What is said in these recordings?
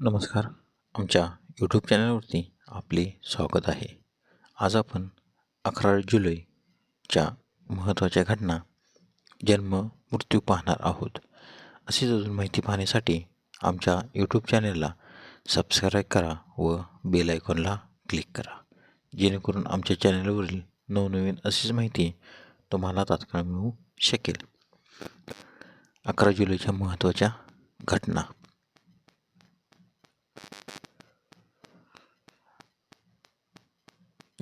नमस्कार. आमच्या यूट्यूब चॅनलवरती आपले स्वागत आहे. आज आपण अकरा जुलैच्या महत्त्वाच्या घटना जन्म मृत्यू पाहणार आहोत. अशीच अजून माहिती पाहण्यासाठी आमच्या यूट्यूब चॅनलला सबस्क्राईब करा व बेल आयकॉनला क्लिक करा. जेणेकरून आमच्या चॅनलवरील नवनवीन अशीच माहिती तुम्हाला तात्काळ मिळू शकेल. अकरा जुलैच्या महत्त्वाच्या घटना.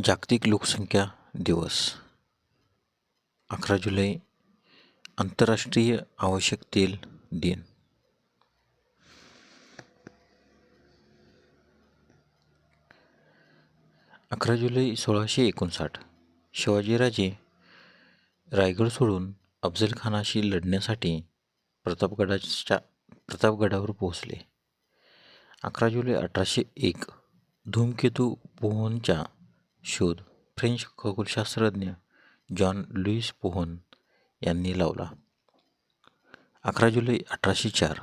जागतिक लोकसंख्या दिवस. अकरा जुलै आंतरराष्ट्रीय आवश्यक तेल दिन. अकरा जुलै सोळाशे एकोणसाठ. शिवाजीराजे रायगड सोडून अफजलखानाशी लढण्यासाठी प्रतापगडाच्या प्रतापगडावर पोहोचले. अकरा जुलै अठराशे एक. धूमकेतू पोहनचा शोध. फ्रेंच खगोलशास्त्रज्ञ जॉन लुईस पोहन यांनी लावला. अकरा जुलै अठराशे चार.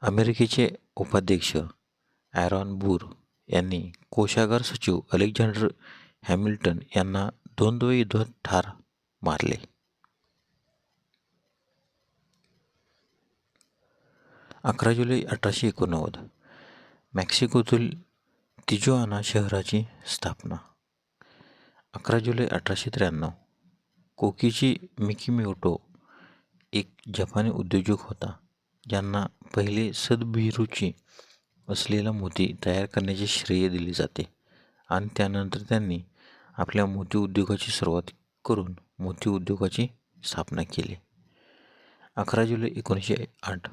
अमेरिकेचे उपाध्यक्ष ॲरॉन बूर यांनी कोशागार सचिव अलेक्झांडर हॅमिल्टन यांना द्वंद्व युद्धात ठार मारले. अकरा जुलै अठराशे एकोणनव्वद. मेक्सिकोतील तिजोआना शहराची स्थापना. अकरा जुलै अठराशे त्र्याण्णव कोकीची मिकीमिओटो एक जपानी उद्योजक होता ज्यांना पहिले सदभिरुची असलेला मोती तयार करण्याचे श्रेय दिले जाते आणि त्यानंतर त्यांनी आपल्या मोती उद्योगाची सुरुवात करून मोती उद्योगाची स्थापना केली. अकरा जुलै एकोणीसशे आठ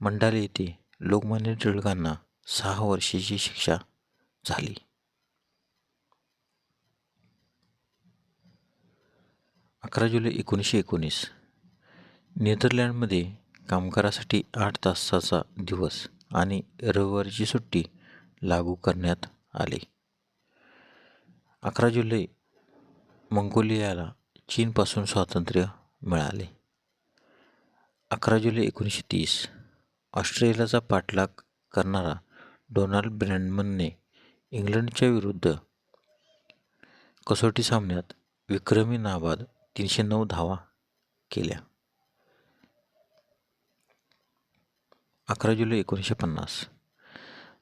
मंडाले येथे लोकमान्य टिळकांना सहा वर्षाची शिक्षा झाली. अकरा जुलै एकोणीसशे एकोणीस. नेदरलँडमध्ये कामगारासाठी आठ तासाचा दिवस आणि रविवारीची सुट्टी लागू करण्यात आली. अकरा जुलै मंगोलियाला चीनपासून स्वातंत्र्य मिळाले. अकरा जुलै एकोणीसशे तीस ऑस्ट्रेलियाचा पाठलाग करणारा डोनाल्ड ब्रँडमनने इंग्लंडच्या विरुद्ध कसोटी सामन्यात विक्रमी नाबाद तीनशे नऊ धावा केल्या. अकरा जुलै एकोणीसशे पन्नास.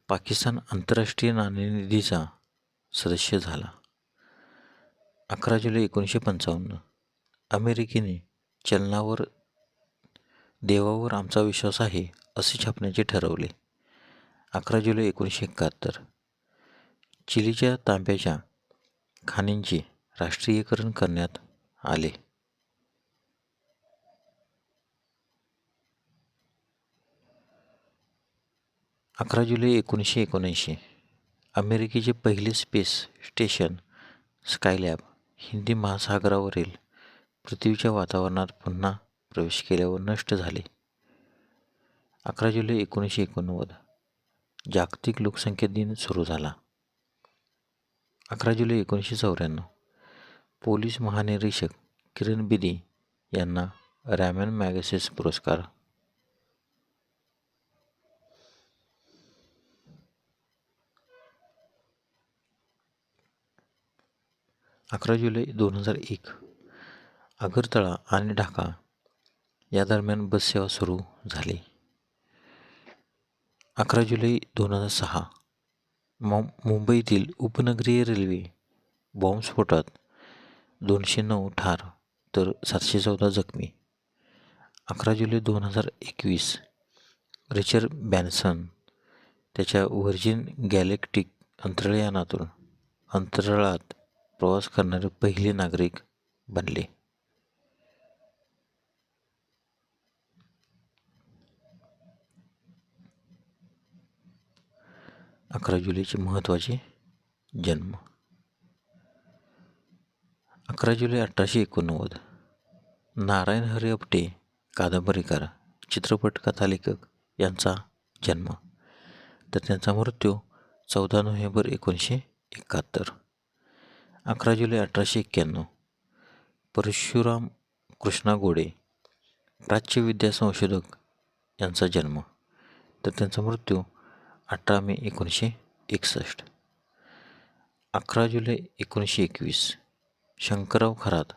पाकिस्तान आंतरराष्ट्रीय नाणेनिधीचा सदस्य झाला. अकरा जुलै एकोणीसशे पंचावन्न. अमेरिकेने चलनावर देवावर आमचा विश्वास आहे असे छापण्याचे ठरवले. अकरा जुलै एकोणीसशे एकाहत्तर. चिलीच्या तांब्याच्या खाणींचे राष्ट्रीयकरण करण्यात आले. अकरा जुलै एकोणीसशे एकोणऐंशी. अमेरिकेचे पहिले स्पेस स्टेशन स्कायलॅब हिंदी महासागरावरील पृथ्वीच्या वातावरणात पुन्हा प्रवेश केल्यावर नष्ट झाले. अकरा जुलै एकोणीसशे एकोणनव्वद. जागतिक लोकसंख्या दिन सुरू झाला. अकरा जुलै एकोणीसशे चौऱ्याण्णव. पोलीस महानिरीक्षक किरण बिदी यांना रॅमन मॅगसेस पुरस्कार. अकरा जुलै दोन हजार एक. अगरतळा आणि ढाका या दरम्यान बससेवा सुरू झाली. अकरा जुलै दोन हजार सहा मु मुंबईतील उपनगरीय रेल्वे बॉम्बस्फोटात दोनशे नऊ ठार तर सातशे चौदा जखमी. अकरा जुलै दोन हजार एकवीस रिचर्ड बॅन्सन त्याच्या व्हर्जिन गॅलेक्टिक अंतराळयानातून अंतराळात प्रवास करणारे पहिले नागरिक बनले. अकरा जुलैचे महत्त्वाचे जन्म. अकरा जुलै अठराशे एकोणनव्वद. नारायण हरी आपटे कादंबरीकार चित्रपट कथालेखक यांचा जन्म. तर त्यांचा मृत्यू चौदा नोव्हेंबर एकोणीसशे एकाहत्तर. अकरा जुलै अठराशे एक्क्याण्णव. परशुराम कृष्णा गोडे प्राच्यविद्या संशोधक यांचा जन्म. तर त्यांचा मृत्यू अठरा मे एकोणीसशे एकसष्ट. अकरा जुलै एकोणीसशे एकवीस. शंकरराव खरात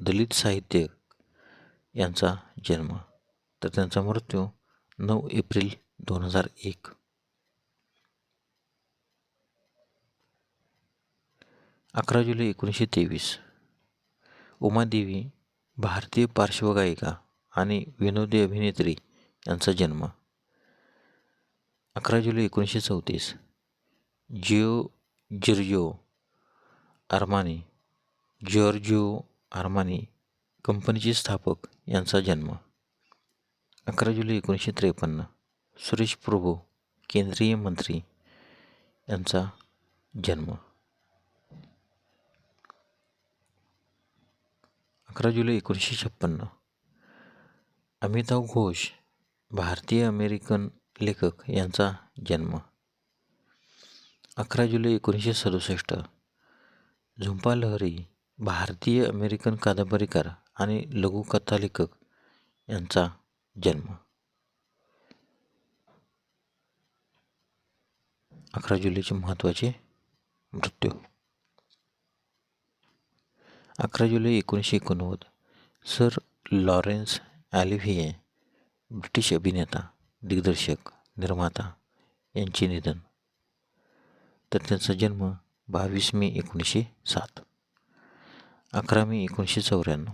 दलित साहित्य यांचा जन्म. तर त्यांचा मृत्यू नऊ एप्रिल दोन हजार एक. अकरा जुलै एकोणीसशे तेवीस. उमादेवी भारतीय पार्श्वगायिका आणि विनोदी अभिनेत्री यांचा जन्म. अकरा जुलै एकोणीसशे चौतीस. जिओ जिर्जो आर्मानी जॉर्जिओ आर्मानी कंपनीचे स्थापक यांचा जन्म अकरा जुलै एकोणीसशे त्रेपन्न. सुरेश प्रभू केंद्रीय मंत्री यांचा जन्म. अकरा जुलै एकोणीसशे छप्पन्न. अमिताभ घोष भारतीय अमेरिकन लेखक यांचा जन्म. अकरा जुलै एकोणीसशे सदुसष्ट. झुंपा लहरी भारतीय अमेरिकन कादंबरीकार आणि लघुकथा लेखक यांचा जन्म. अकरा जुलैचे महत्त्वाचे मृत्यू. अकरा जुलै एकोणीसशे एकोणनव्वद. सर लॉरेन्स ॲलिव्हिये ब्रिटिश अभिनेता दिग्दर्शक निर्माता यांचे निधन. तर त्यांचा जन्म बावीस मे एकोणीसशे सात. अकरा मे एकोणीसशे चौऱ्याण्णव.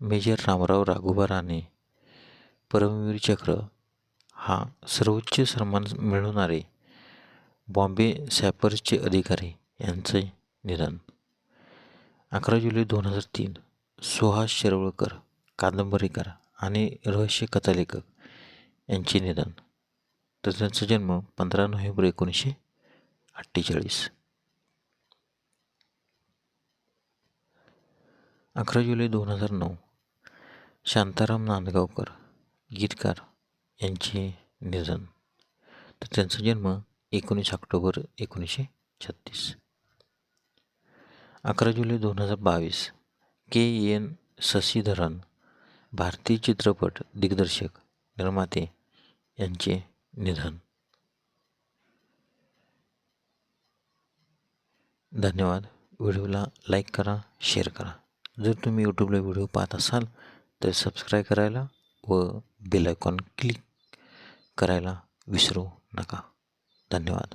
मेजर रामराव राघोबा राणे परमवीर चक्र हा सर्वोच्च सन्मान मिळवणारे बॉम्बे सॅपर्सचे अधिकारी यांचे निधन. अकरा जुलै दोन हजार तीन सुहास शिरवळकर कादंबरीकार आणि रहस्य कथालेखक यांचे निधन. तर त्यांचा जन्म पंधरा नोव्हेंबर एकोणीसशे अठ्ठेचाळीस. अकरा जुलै दोन हजार नऊ. शांताराम नांदगावकर गीतकार यांचे निधन. तर त्यांचा जन्म एकोणीस ऑक्टोबर एकोणीसशे छत्तीस. अकरा जुलै दोन हजार बावीस. के. एन. शशीधरन भारतीय चित्रपट दिग्दर्शक निर्माते यांचे निधन. धन्यवाद. व्हिडिओला लाईक करा शेअर करा. जर तुम्ही यूट्यूबला व्हिडिओ पाहत असाल तर सबस्क्राईब करायला व बेल आयकॉन क्लिक करायला विसरू नका. धन्यवाद.